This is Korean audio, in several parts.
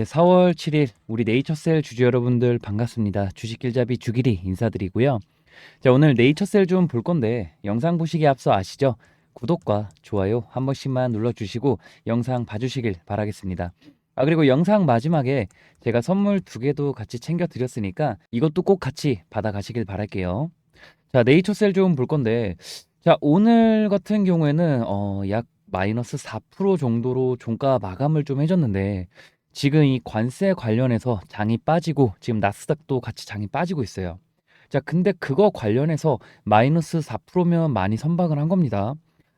네, 4월 7일 우리 네이처셀 주주 여러분들 반갑습니다. 주식길잡이 주길이 인사드리고요. 자, 오늘 네이처셀 좀 볼 건데 영상 보시기 앞서 아시죠? 구독과 좋아요 한 번씩만 눌러주시고 영상 봐주시길 바라겠습니다. 아, 그리고 영상 마지막에 제가 선물 두 개도 같이 챙겨 드렸으니까 이것도 꼭 같이 받아 가시길 바랄게요. 자, 네이처셀 좀 볼 건데 자, 오늘 같은 경우에는 어, 약 마이너스 4% 정도로 종가 마감을 좀 해줬는데 지금 이 관세 관련해서 장이 빠지고 지금 나스닥도 같이 장이 빠지고 있어요. 자, 근데 그거 관련해서 마이너스 4%면 많이 선박을 한 겁니다.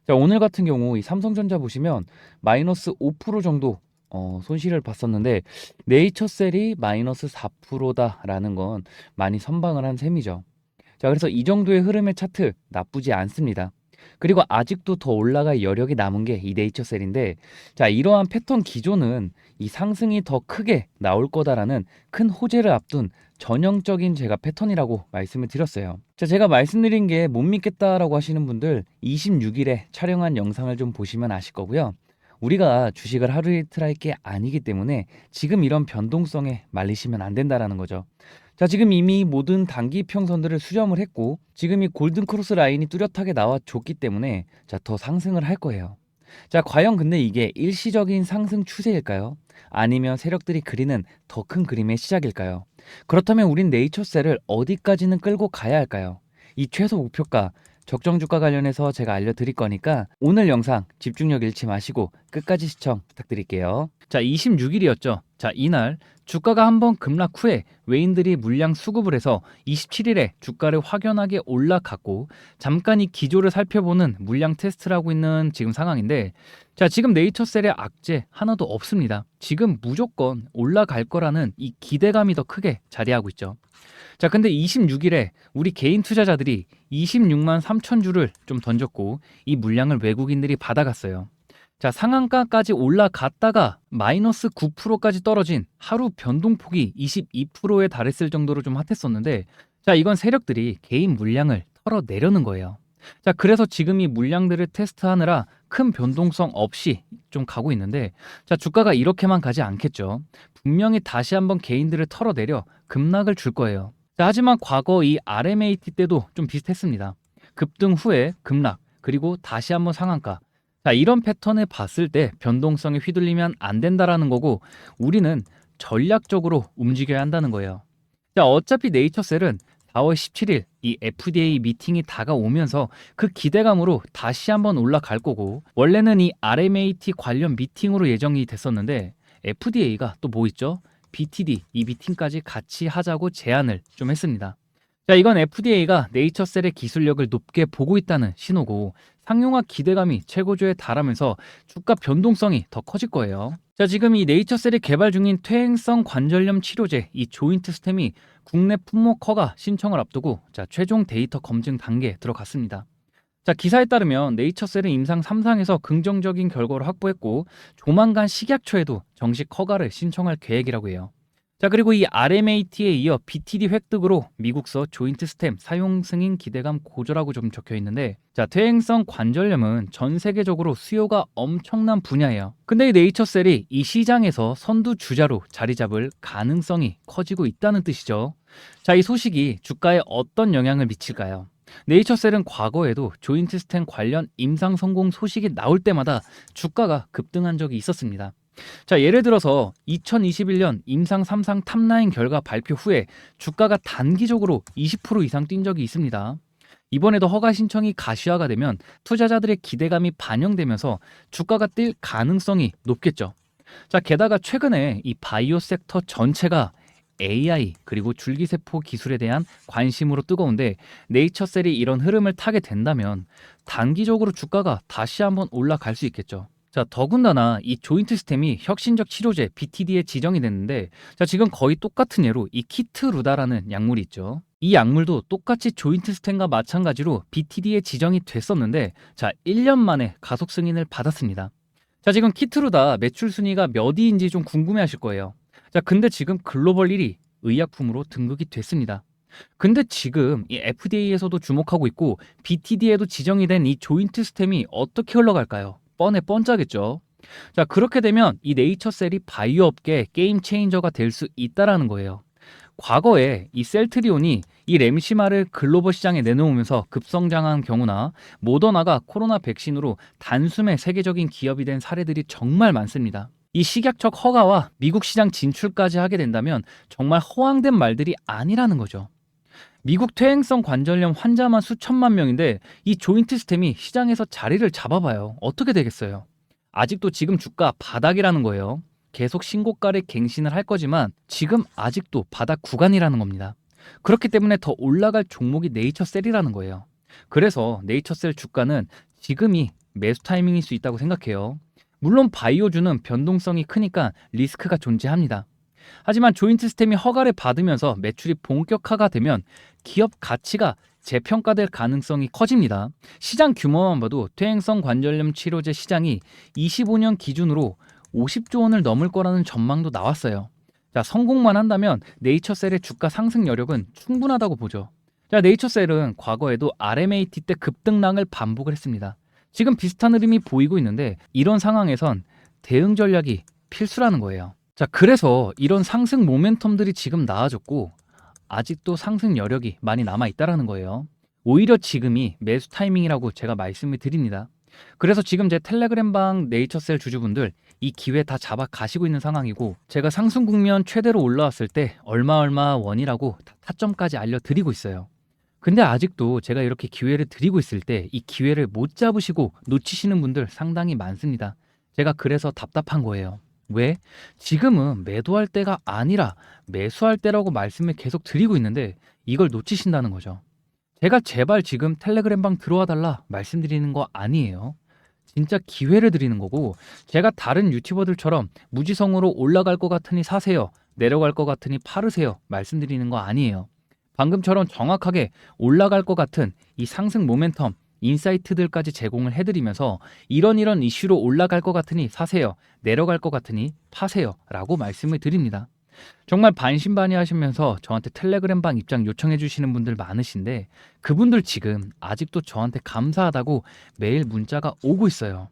자, 오늘 같은 경우 이 삼성전자 보시면 마이너스 5% 정도 어, 손실을 봤었는데 네이처셀이 마이너스 4%다라는 건 많이 선방을 한 셈이죠. 자, 그래서 이 정도의 흐름의 차트 나쁘지 않습니다. 그리고 아직도 더 올라갈 여력이 남은 게 이 네이처셀인데 자, 이러한 패턴 기조는 이 상승이 더 크게 나올 거다라는 큰 호재를 앞둔 전형적인 제가 패턴이라고 말씀을 드렸어요. 자, 제가 말씀드린 게 못 믿겠다라고 하시는 분들 26일에 촬영한 영상을 좀 보시면 아실 거고요. 우리가 주식을 하루 이틀 할 게 아니기 때문에 지금 이런 변동성에 말리시면 안 된다라는 거죠. 자, 지금 이미 모든 단기 평선들을 수렴을 했고 지금 이 골든 크로스 라인이 뚜렷하게 나와 줬기 때문에 자, 더 상승을 할 거예요. 자, 과연 근데 이게 일시적인 상승 추세일까요? 아니면 세력들이 그리는 더 큰 그림의 시작일까요? 그렇다면 우린 네이처셀을 어디까지는 끌고 가야 할까요? 이 최소 목표가 적정 주가 관련해서 제가 알려드릴 거니까 오늘 영상 집중력 잃지 마시고 끝까지 시청 부탁드릴게요. 자, 26일이었죠. 자, 이날 주가가 한번 급락 후에 외인들이 물량 수급을 해서 27일에 주가를 확연하게 올라갔고 잠깐 이 기조를 살펴보는 물량 테스트를 하고 있는 지금 상황인데 자, 지금 네이처셀의 악재 하나도 없습니다. 지금 무조건 올라갈 거라는 이 기대감이 더 크게 자리하고 있죠. 자, 근데 26일에 우리 개인 투자자들이 26만 3천 주를 좀 던졌고 이 물량을 외국인들이 받아갔어요. 자, 상한가까지 올라갔다가 마이너스 9%까지 떨어진 하루 변동폭이 22%에 달했을 정도로 좀 핫했었는데 자, 이건 세력들이 개인 물량을 털어내려는 거예요. 자, 그래서 지금 이 물량들을 테스트하느라 큰 변동성 없이 좀 가고 있는데 자, 주가가 이렇게만 가지 않겠죠. 분명히 다시 한번 개인들을 털어내려 급락을 줄 거예요. 자, 하지만 과거 이 RMAT 때도 좀 비슷했습니다. 급등 후에 급락, 그리고 다시 한번 상한가. 자, 이런 패턴을 봤을 때 변동성에 휘둘리면 안 된다라는 거고 우리는 전략적으로 움직여야 한다는 거예요. 자, 어차피 네이처셀은 4월 17일 이 FDA 미팅이 다가오면서 그 기대감으로 다시 한번 올라갈 거고 원래는 이 RMAT 관련 미팅으로 예정이 됐었는데 FDA가 또 뭐 있죠? BTD 이 미팅까지 같이 하자고 제안을 좀 했습니다. 자, 이건 FDA가 네이처셀의 기술력을 높게 보고 있다는 신호고 상용화 기대감이 최고조에 달하면서 주가 변동성이 더 커질 거예요. 자, 지금 이 네이처셀이 개발 중인 퇴행성 관절염 치료제 이 조인트 스템이 국내 품목 허가 신청을 앞두고 자, 최종 데이터 검증 단계에 들어갔습니다. 자, 기사에 따르면 네이처셀은 임상 3상에서 긍정적인 결과를 확보했고 조만간 식약처에도 정식 허가를 신청할 계획이라고 해요. 자, 그리고 이 RMAT에 이어 BTD 획득으로 미국서 조인트 스템 사용 승인 기대감 고조라고 좀 적혀 있는데 자, 퇴행성 관절염은 전 세계적으로 수요가 엄청난 분야예요. 근데 이 네이처셀이 이 시장에서 선두 주자로 자리 잡을 가능성이 커지고 있다는 뜻이죠. 자, 이 소식이 주가에 어떤 영향을 미칠까요? 네이처셀은 과거에도 조인트 스템 관련 임상 성공 소식이 나올 때마다 주가가 급등한 적이 있었습니다. 자, 예를 들어서 2021년 임상 3상 탑라인 결과 발표 후에 주가가 단기적으로 20% 이상 뛴 적이 있습니다. 이번에도 허가 신청이 가시화가 되면 투자자들의 기대감이 반영되면서 주가가 뛸 가능성이 높겠죠. 자, 게다가 최근에 이 바이오 섹터 전체가 AI 그리고 줄기세포 기술에 대한 관심으로 뜨거운데 네이처셀이 이런 흐름을 타게 된다면 단기적으로 주가가 다시 한번 올라갈 수 있겠죠. 자, 더군다나 이 조인트 스템이 혁신적 치료제 BTD에 지정이 됐는데 자, 지금 거의 똑같은 예로 이 키트루다라는 약물이 있죠. 이 약물도 똑같이 조인트 스템과 마찬가지로 BTD에 지정이 됐었는데 자, 1년 만에 가속 승인을 받았습니다. 자, 지금 키트루다 매출 순위가 몇 위인지 좀 궁금해 하실 거예요. 자, 근데 지금 글로벌 1위 의약품으로 등극이 됐습니다. 근데 지금 이 FDA에서도 주목하고 있고 BTD에도 지정이 된 이 조인트 스템이 어떻게 흘러갈까요? 뻔해 뻔짜겠죠. 자, 그렇게 되면 이 네이처셀이 바이오 업계 게임 체인저가 될 수 있다라는 거예요. 과거에 이 셀트리온이 이 램시마를 글로벌 시장에 내놓으면서 급성장한 경우나 모더나가 코로나 백신으로 단숨에 세계적인 기업이 된 사례들이 정말 많습니다. 이 식약처 허가와 미국 시장 진출까지 하게 된다면 정말 허황된 말들이 아니라는 거죠. 미국 퇴행성 관절염 환자만 수천만 명인데 이 조인트 스템이 시장에서 자리를 잡아봐요. 어떻게 되겠어요? 아직도 지금 주가 바닥이라는 거예요. 계속 신고가를 갱신을 할 거지만 지금 아직도 바닥 구간이라는 겁니다. 그렇기 때문에 더 올라갈 종목이 네이처셀이라는 거예요. 그래서 네이처셀 주가는 지금이 매수 타이밍일 수 있다고 생각해요. 물론 바이오주는 변동성이 크니까 리스크가 존재합니다. 하지만 조인트 스템이 허가를 받으면서 매출이 본격화가 되면 기업 가치가 재평가될 가능성이 커집니다. 시장 규모만 봐도 퇴행성 관절염 치료제 시장이 25년 기준으로 50조 원을 넘을 거라는 전망도 나왔어요. 자, 성공만 한다면 네이처셀의 주가 상승 여력은 충분하다고 보죠. 자, 네이처셀은 과거에도 RMAT 때 급등락을 반복을 했습니다. 지금 비슷한 흐름이 보이고 있는데 이런 상황에선 대응 전략이 필수라는 거예요. 자, 그래서 이런 상승 모멘텀들이 지금 나아졌고 아직도 상승 여력이 많이 남아 있다라는 거예요. 오히려 지금이 매수 타이밍이라고 제가 말씀을 드립니다. 그래서 지금 제 텔레그램방 네이처셀 주주분들 이 기회 다 잡아 가시고 있는 상황이고 제가 상승 국면 최대로 올라왔을 때 얼마 얼마 원이라고 다 타점까지 알려드리고 있어요. 근데 아직도 제가 이렇게 기회를 드리고 있을 때 이 기회를 못 잡으시고 놓치시는 분들 상당히 많습니다. 제가 그래서 답답한 거예요. 왜? 지금은 매도할 때가 아니라 매수할 때라고 말씀을 계속 드리고 있는데 이걸 놓치신다는 거죠. 제가 제발 지금 텔레그램방 들어와 달라 말씀드리는 거 아니에요. 진짜 기회를 드리는 거고 제가 다른 유튜버들처럼 무지성으로 올라갈 것 같으니 사세요. 내려갈 것 같으니 팔으세요. 말씀드리는 거 아니에요. 방금처럼 정확하게 올라갈 것 같은 이 상승 모멘텀 인사이트들까지 제공을 해드리면서 이런 이런 이슈로 올라갈 것 같으니 사세요. 내려갈 것 같으니 파세요. 라고 말씀을 드립니다. 정말 반신반의 하시면서 저한테 텔레그램방 입장 요청해 주시는 분들 많으신데 그분들 지금 아직도 저한테 감사하다고 매일 문자가 오고 있어요.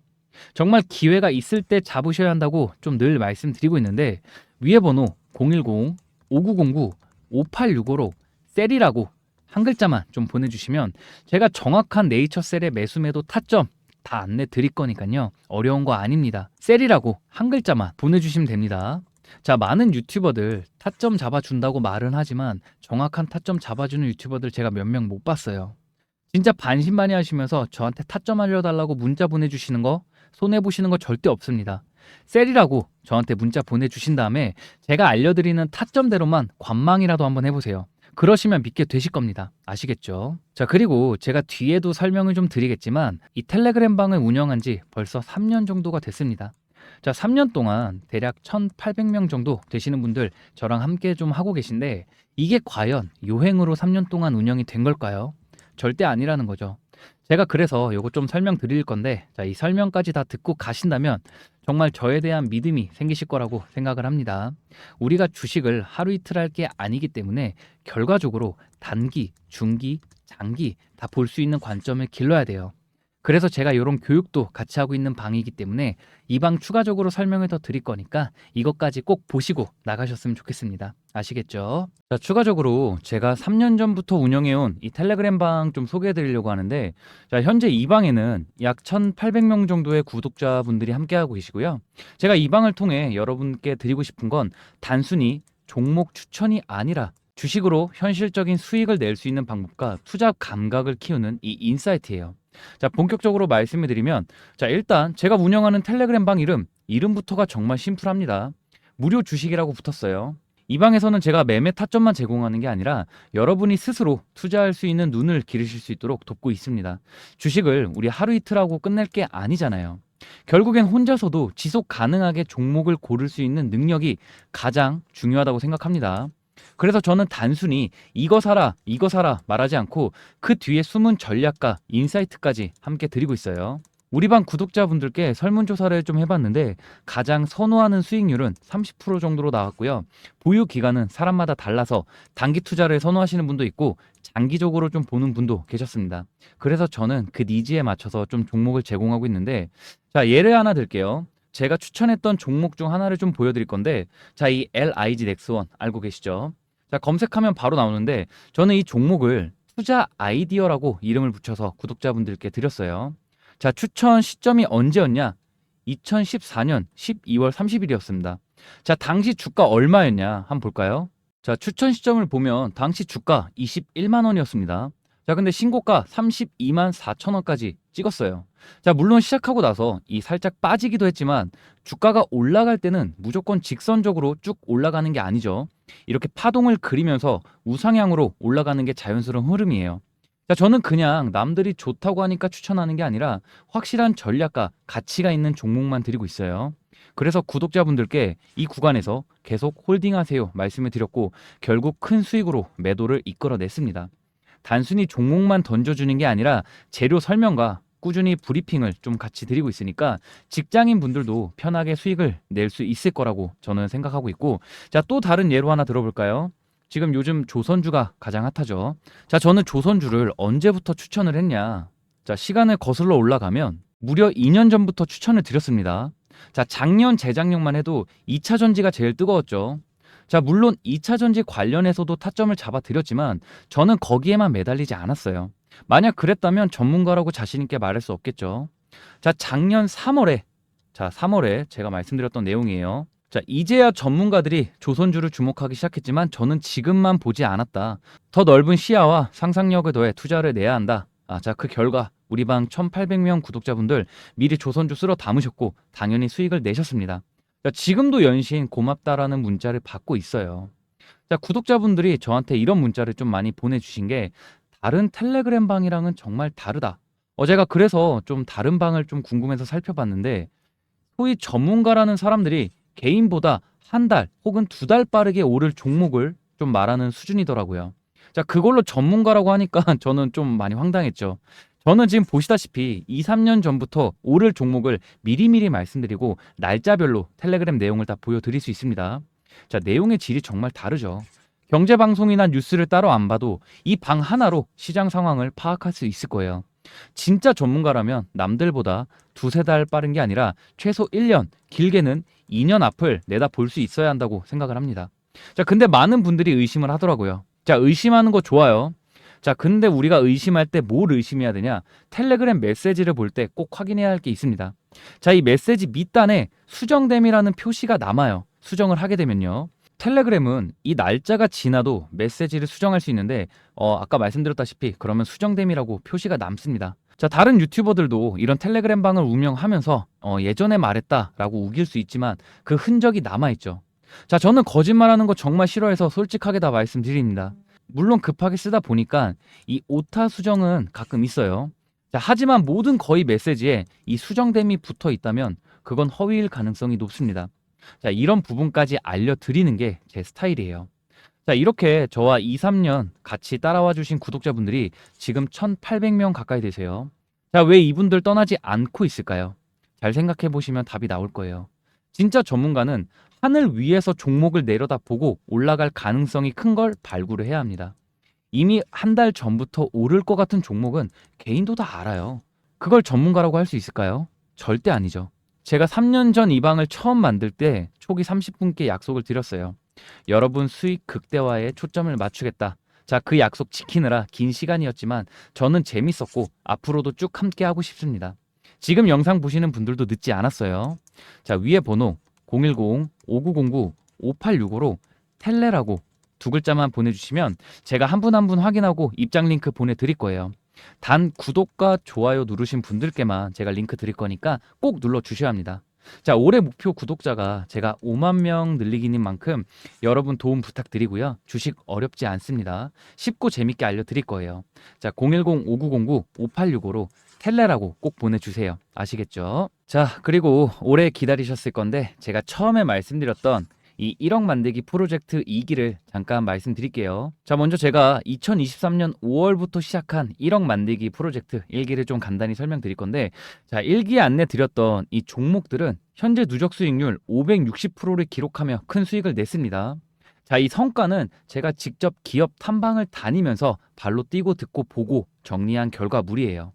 정말 기회가 있을 때 잡으셔야 한다고 좀 늘 말씀드리고 있는데 위에 번호 010-5909-5865로 셀이라고 한 글자만 좀 보내주시면 제가 정확한 네이처셀의 매수 매도 타점 다 안내 드릴 거니까요. 어려운 거 아닙니다. 셀이라고 한 글자만 보내주시면 됩니다. 자, 많은 유튜버들 타점 잡아준다고 말은 하지만 정확한 타점 잡아주는 유튜버들 제가 몇 명 못 봤어요. 진짜 반신반의 하시면서 저한테 타점 알려달라고 문자 보내주시는 거 손해보시는 거 절대 없습니다. 셀이라고 저한테 문자 보내주신 다음에 제가 알려드리는 타점대로만 관망이라도 한번 해보세요. 그러시면 믿게 되실 겁니다. 아시겠죠? 자, 그리고 제가 뒤에도 설명을 좀 드리겠지만 이 텔레그램 방을 운영한 지 벌써 3년 정도가 됐습니다. 자, 3년 동안 대략 1,800명 정도 되시는 분들 저랑 함께 좀 하고 계신데 이게 과연 요행으로 3년 동안 운영이 된 걸까요? 절대 아니라는 거죠. 제가 그래서 요거 좀 설명드릴 건데 자, 이 설명까지 다 듣고 가신다면 정말 저에 대한 믿음이 생기실 거라고 생각을 합니다. 우리가 주식을 하루 이틀 할 게 아니기 때문에 결과적으로 단기, 중기, 장기 다 볼 수 있는 관점을 길러야 돼요. 그래서 제가 이런 교육도 같이 하고 있는 방이기 때문에 이 방 추가적으로 설명을 더 드릴 거니까 이것까지 꼭 보시고 나가셨으면 좋겠습니다. 아시겠죠? 자, 추가적으로 제가 3년 전부터 운영해온 이 텔레그램 방 좀 소개해 드리려고 하는데 자, 현재 이 방에는 약 1,800명 정도의 구독자분들이 함께하고 계시고요. 제가 이 방을 통해 여러분께 드리고 싶은 건 단순히 종목 추천이 아니라 주식으로 현실적인 수익을 낼 수 있는 방법과 투자 감각을 키우는 이 인사이트예요. 자, 본격적으로 말씀을 드리면 자, 일단 제가 운영하는 텔레그램 방 이름 이름부터가 정말 심플합니다. 무료 주식이라고 붙었어요. 이 방에서는 제가 매매 타점만 제공하는 게 아니라 여러분이 스스로 투자할 수 있는 눈을 기르실 수 있도록 돕고 있습니다. 주식을 우리 하루 이틀 하고 끝낼 게 아니잖아요. 결국엔 혼자서도 지속 가능하게 종목을 고를 수 있는 능력이 가장 중요하다고 생각합니다. 그래서 저는 단순히 이거 사라, 이거 사라 말하지 않고 그 뒤에 숨은 전략과 인사이트까지 함께 드리고 있어요. 우리 방 구독자분들께 설문조사를 좀 해봤는데 가장 선호하는 수익률은 30% 정도로 나왔고요. 보유 기간은 사람마다 달라서 단기 투자를 선호하시는 분도 있고 장기적으로 좀 보는 분도 계셨습니다. 그래서 저는 그 니즈에 맞춰서 좀 종목을 제공하고 있는데 자 예를 하나 들게요. 제가 추천했던 종목 중 하나를 좀 보여드릴 건데 자, 이 LIG 넥스원 알고 계시죠? 자, 검색하면 바로 나오는데 저는 이 종목을 투자 아이디어라고 이름을 붙여서 구독자분들께 드렸어요. 자, 추천 시점이 언제였냐? 2014년 12월 30일이었습니다. 자, 당시 주가 얼마였냐? 한번 볼까요? 자, 추천 시점을 보면 당시 주가 21만 원이었습니다. 자, 근데 신고가 32만 4천 원까지 찍었어요. 자, 물론 시작하고 나서 이 살짝 빠지기도 했지만 주가가 올라갈 때는 무조건 직선적으로 쭉 올라가는 게 아니죠. 이렇게 파동을 그리면서 우상향으로 올라가는 게 자연스러운 흐름이에요. 자, 저는 그냥 남들이 좋다고 하니까 추천하는 게 아니라 확실한 전략과 가치가 있는 종목만 드리고 있어요. 그래서 구독자분들께 이 구간에서 계속 홀딩하세요 말씀을 드렸고 결국 큰 수익으로 매도를 이끌어냈습니다. 단순히 종목만 던져주는 게 아니라 재료 설명과 꾸준히 브리핑을 좀 같이 드리고 있으니까 직장인 분들도 편하게 수익을 낼 수 있을 거라고 저는 생각하고 있고 자 또 다른 예로 하나 들어볼까요? 지금 요즘 조선주가 가장 핫하죠. 자 저는 조선주를 언제부터 추천을 했냐? 자 시간을 거슬러 올라가면 무려 2년 전부터 추천을 드렸습니다. 자 작년 재작년만 해도 2차 전지가 제일 뜨거웠죠. 자 물론 2차 전지 관련해서도 타점을 잡아 드렸지만 저는 거기에만 매달리지 않았어요. 만약 그랬다면 전문가라고 자신 있게 말할 수 없겠죠. 자, 작년 3월에 자, 3월에 제가 말씀드렸던 내용이에요. 자, 이제야 전문가들이 조선주를 주목하기 시작했지만 저는 지금만 보지 않았다. 더 넓은 시야와 상상력을 더해 투자를 내야 한다. 아, 자, 그 결과 우리 방 1800명 구독자분들 미리 조선주 쓸어 담으셨고 당연히 수익을 내셨습니다. 자, 지금도 연신 고맙다라는 문자를 받고 있어요. 자, 구독자분들이 저한테 이런 문자를 좀 많이 보내주신 게 다른 텔레그램 방이랑은 정말 다르다. 어, 제가 그래서 좀 다른 방을 좀 궁금해서 살펴봤는데, 소위 전문가라는 사람들이 개인보다 한 달 혹은 두 달 빠르게 오를 종목을 좀 말하는 수준이더라고요. 자, 그걸로 전문가라고 하니까 저는 좀 많이 황당했죠. 저는 지금 보시다시피 2, 3년 전부터 오를 종목을 미리미리 말씀드리고 날짜별로 텔레그램 내용을 다 보여드릴 수 있습니다. 자, 내용의 질이 정말 다르죠. 경제 방송이나 뉴스를 따로 안 봐도 이 방 하나로 시장 상황을 파악할 수 있을 거예요. 진짜 전문가라면 남들보다 두세 달 빠른 게 아니라 최소 1년, 길게는 2년 앞을 내다 볼 수 있어야 한다고 생각을 합니다. 자, 근데 많은 분들이 의심을 하더라고요. 자, 의심하는 거 좋아요. 자, 근데 우리가 의심할 때 뭘 의심해야 되냐? 텔레그램 메시지를 볼 때 꼭 확인해야 할 게 있습니다. 자, 이 메시지 밑단에 수정됨이라는 표시가 남아요. 수정을 하게 되면요. 텔레그램은 이 날짜가 지나도 메시지를 수정할 수 있는데 어, 아까 말씀드렸다시피 그러면 수정됨이라고 표시가 남습니다. 자 다른 유튜버들도 이런 텔레그램 방을 운영하면서 어, 예전에 말했다라고 우길 수 있지만 그 흔적이 남아있죠. 자 저는 거짓말하는 거 정말 싫어해서 솔직하게 다 말씀드립니다. 물론 급하게 쓰다 보니까 이 오타 수정은 가끔 있어요. 자, 하지만 모든 거의 메시지에 이 수정됨이 붙어 있다면 그건 허위일 가능성이 높습니다. 자, 이런 부분까지 알려드리는 게 제 스타일이에요. 자, 이렇게 저와 2, 3년 같이 따라와 주신 구독자분들이 지금 1,800명 가까이 되세요. 자, 왜 이분들 떠나지 않고 있을까요? 잘 생각해 보시면 답이 나올 거예요. 진짜 전문가는 하늘 위에서 종목을 내려다 보고 올라갈 가능성이 큰 걸 발굴을 해야 합니다. 이미 한 달 전부터 오를 것 같은 종목은 개인도 다 알아요. 그걸 전문가라고 할 수 있을까요? 절대 아니죠. 제가 3년 전 이 방을 처음 만들 때 초기 30분께 약속을 드렸어요. 여러분 수익 극대화에 초점을 맞추겠다. 자, 그 약속 지키느라 긴 시간이었지만 저는 재밌었고 앞으로도 쭉 함께 하고 싶습니다. 지금 영상 보시는 분들도 늦지 않았어요. 자, 위에 번호 010-5909-5865로 텔레라고 두 글자만 보내주시면 제가 한 분 한 분 확인하고 입장 링크 보내드릴 거예요. 단 구독과 좋아요 누르신 분들께만 제가 링크 드릴 거니까 꼭 눌러 주셔야 합니다. 자, 올해 목표 구독자가 제가 5만 명 늘리기는 만큼 여러분 도움 부탁드리고요. 주식 어렵지 않습니다. 쉽고 재밌게 알려드릴 거예요. 자, 010-5909-5865로 텔레라고 꼭 보내주세요. 아시겠죠? 자, 그리고 오래 기다리셨을 건데 제가 처음에 말씀드렸던 이 1억 만들기 프로젝트 2기를 잠깐 말씀드릴게요. 자, 먼저 제가 2023년 5월부터 시작한 1억 만들기 프로젝트 1기를 좀 간단히 설명드릴 건데, 자, 1기에 안내 드렸던 이 종목들은 현재 누적 수익률 560%를 기록하며 큰 수익을 냈습니다. 자, 이 성과는 제가 직접 기업 탐방을 다니면서 발로 뛰고 듣고 보고 정리한 결과물이에요.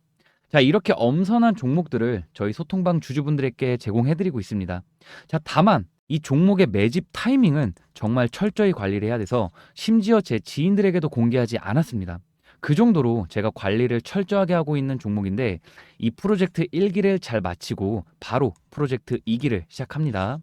자, 이렇게 엄선한 종목들을 저희 소통방 주주분들에게 제공해드리고 있습니다. 자, 다만 이 종목의 매집 타이밍은 정말 철저히 관리를 해야 돼서 심지어 제 지인들에게도 공개하지 않았습니다. 그 정도로 제가 관리를 철저하게 하고 있는 종목인데 이 프로젝트 1기를 잘 마치고 바로 프로젝트 2기를 시작합니다.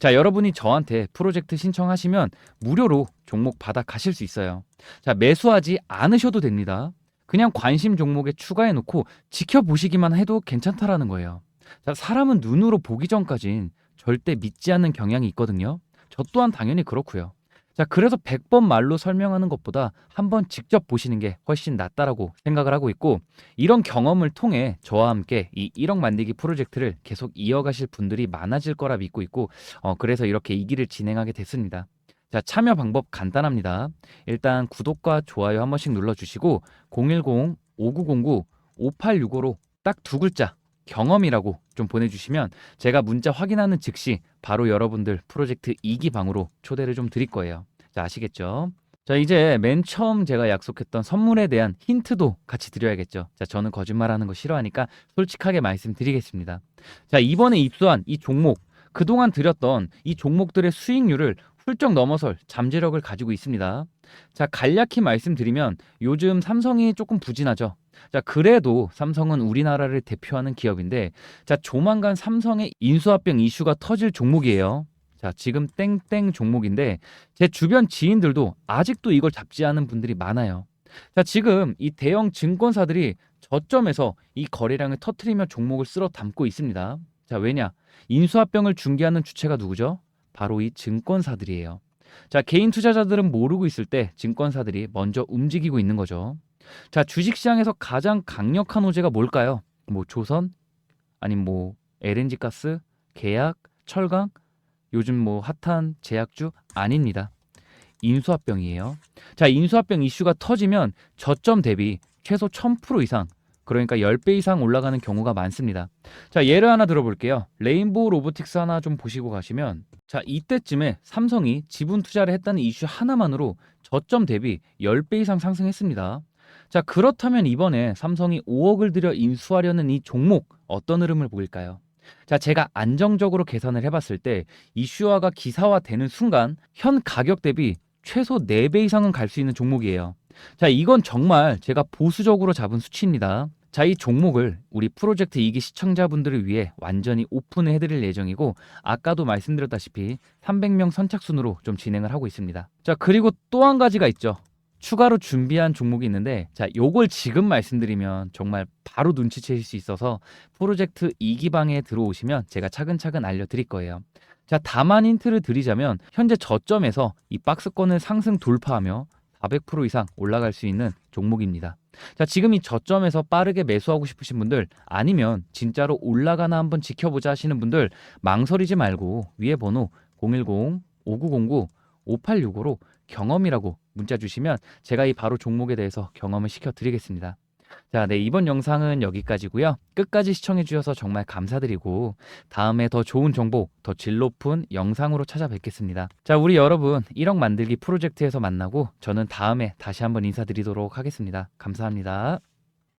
자, 여러분이 저한테 프로젝트 신청하시면 무료로 종목 받아 가실 수 있어요. 자, 매수하지 않으셔도 됩니다. 그냥 관심 종목에 추가해 놓고 지켜보시기만 해도 괜찮다라는 거예요. 자, 사람은 눈으로 보기 전까진 절대 믿지 않는 경향이 있거든요. 저 또한 당연히 그렇고요. 자, 그래서 100번 말로 설명하는 것보다 한번 직접 보시는 게 훨씬 낫다라고 생각을 하고 있고 이런 경험을 통해 저와 함께 이 1억 만들기 프로젝트를 계속 이어가실 분들이 많아질 거라 믿고 있고 어, 그래서 이렇게 이 길을 진행하게 됐습니다. 자, 참여 방법 간단합니다. 일단 구독과 좋아요 한 번씩 눌러주시고 010-5909-5865로 딱 두 글자 경험이라고 좀 보내주시면 제가 문자 확인하는 즉시 바로 여러분들 프로젝트 2기 방으로 초대를 좀 드릴 거예요. 자, 아시겠죠? 자, 이제 맨 처음 제가 약속했던 선물에 대한 힌트도 같이 드려야겠죠. 자, 저는 거짓말하는 거 싫어하니까 솔직하게 말씀드리겠습니다. 자, 이번에 입수한 이 종목, 그동안 드렸던 이 종목들의 수익률을 훌쩍 넘어설 잠재력을 가지고 있습니다. 자, 간략히 말씀드리면 요즘 삼성이 조금 부진하죠. 자, 그래도 삼성은 우리나라를 대표하는 기업인데, 자, 조만간 삼성의 인수합병 이슈가 터질 종목이에요. 자, 지금 땡땡 종목인데, 제 주변 지인들도 아직도 이걸 잡지 않은 분들이 많아요. 자, 지금 이 대형 증권사들이 저점에서 이 거래량을 터트리며 종목을 쓸어 담고 있습니다. 자, 왜냐? 인수합병을 중개하는 주체가 누구죠? 바로 이 증권사들이에요. 자, 개인 투자자들은 모르고 있을 때 증권사들이 먼저 움직이고 있는 거죠. 자, 주식시장에서 가장 강력한 호재가 뭘까요? 뭐 조선, 아니면 뭐 LNG 가스, 계약, 철강, 요즘 뭐 핫한 제약주 아닙니다. 인수합병이에요. 자, 인수합병 이슈가 터지면 저점 대비 최소 1000% 이상 그러니까 10배 이상 올라가는 경우가 많습니다. 자, 예를 하나 들어볼게요. 레인보우 로보틱스 하나 좀 보시고 가시면 자, 이때쯤에 삼성이 지분 투자를 했다는 이슈 하나만으로 저점 대비 10배 이상 상승했습니다. 자, 그렇다면 이번에 삼성이 5억을 들여 인수하려는 이 종목 어떤 흐름을 보일까요? 자, 제가 안정적으로 계산을 해봤을 때 이슈화가 기사화되는 순간 현 가격 대비 최소 4배 이상은 갈 수 있는 종목이에요. 자, 이건 정말 제가 보수적으로 잡은 수치입니다. 자, 이 종목을 우리 프로젝트 2기 시청자분들을 위해 완전히 오픈해 드릴 예정이고 아까도 말씀드렸다시피 300명 선착순으로 좀 진행을 하고 있습니다. 자, 그리고 또 한 가지가 있죠. 추가로 준비한 종목이 있는데 자, 요걸 지금 말씀드리면 정말 바로 눈치채실 수 있어서 프로젝트 2기 방에 들어오시면 제가 차근차근 알려 드릴 거예요. 자, 다만 힌트를 드리자면 현재 저점에서 이 박스권을 상승 돌파하며 400% 이상 올라갈 수 있는 종목입니다. 자, 지금 이 저점에서 빠르게 매수하고 싶으신 분들 아니면 진짜로 올라가나 한번 지켜보자 하시는 분들 망설이지 말고 위에 번호 010-5909-5865로 경험이라고 문자 주시면 제가 이 바로 종목에 대해서 경험을 시켜 드리겠습니다. 자, 네, 이번 영상은 여기까지고요. 끝까지 시청해 주셔서 정말 감사드리고 다음에 더 좋은 정보, 더 질 높은 영상으로 찾아뵙겠습니다. 자, 우리 여러분 1억 만들기 프로젝트에서 만나고 저는 다음에 다시 한번 인사드리도록 하겠습니다. 감사합니다.